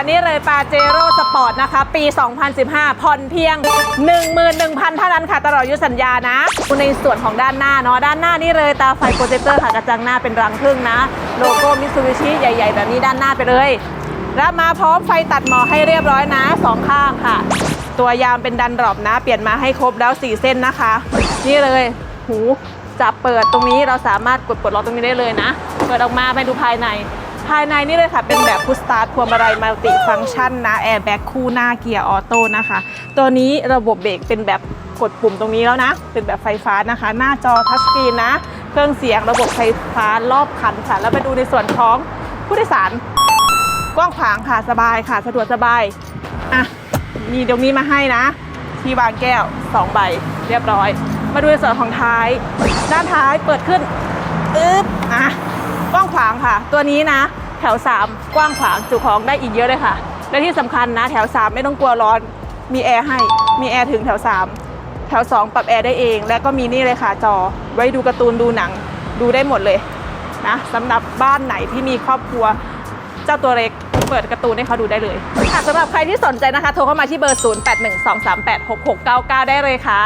นี่เลยปาเจโร่สปอร์ตนะคะ ปี 2015 ผ่อนเพียง 11,000 เท่านั้นค่ะตลอดอายุสัญญานะ ในส่วนของด้านหน้าเนาะด้านหน้านี่เลยตาไฟโปรเจคเตอร์ค่ะกระจังหน้าเป็นรังผึ้งนะ โลโก้มิตซูบิชิใหญ่ ๆ แบบนี้ด้านหน้าไปเลยรับมาพร้อมไฟตัดหมอกให้เรียบร้อยนะสองข้างค่ะ ตัวยามเป็นดันดรอปนะ เปลี่ยนมาให้ครบแล้ว 4 เส้นนะคะ นี่เลยหูจับเปิดตรงนี้เราสามารถกดปลดล็อกตรงนี้ได้เลยนะ เปิดออกมาไปดูภายใน ภายในนี่เลยค่ะ เป็นแบบพุชสตาร์ทพวงมาลัยมัลติฟังก์ชันนะแอร์แบ็กคู่หน้าเกียร์ออโต้นะคะ ตัวนี้ระบบเบรกเป็นแบบกดปุ่มตรงนี้แล้วนะ เป็นแบบไฟฟ้านะคะ หน้าจอทัชสกรีนนะ เครื่องเสียงระบบไฟฟ้ารอบคันค่ะ แล้วไปดูในส่วนของผู้โดยสาร กว้างขวางค่ะสบายค่ะ สะดวกสบาย อะ มีตรงนี้มาให้นะ ที่วางแก้ว 2 ใบ เรียบร้อย มาดูในส่วนของท้าย ด้านท้ายเปิดขึ้นอึ๊บอะกว้างขวางค่ะ ตัวนี้นะ แถว 3 กว้างขวางจุของได้อีกเยอะเลยค่ะ และที่สำคัญนะแถว 3 ไม่ต้องกลัวร้อน มีแอร์ให้ มีแอร์ถึงแถว 3 แถว 2 ปรับแอร์ได้เอง และก็มีนี่เลยค่ะจอ ไว้ดูการ์ตูนดูหนังดูได้หมดเลยนะสำหรับบ้านไหนที่มีครอบครัวเจ้าตัวเล็กเปิดการ์ตูนให้เขาดูได้เลยค่ะสำหรับใครที่สนใจนะคะ โทรเข้ามาที่เบอร์ 0812386699 ได้เลยค่ะ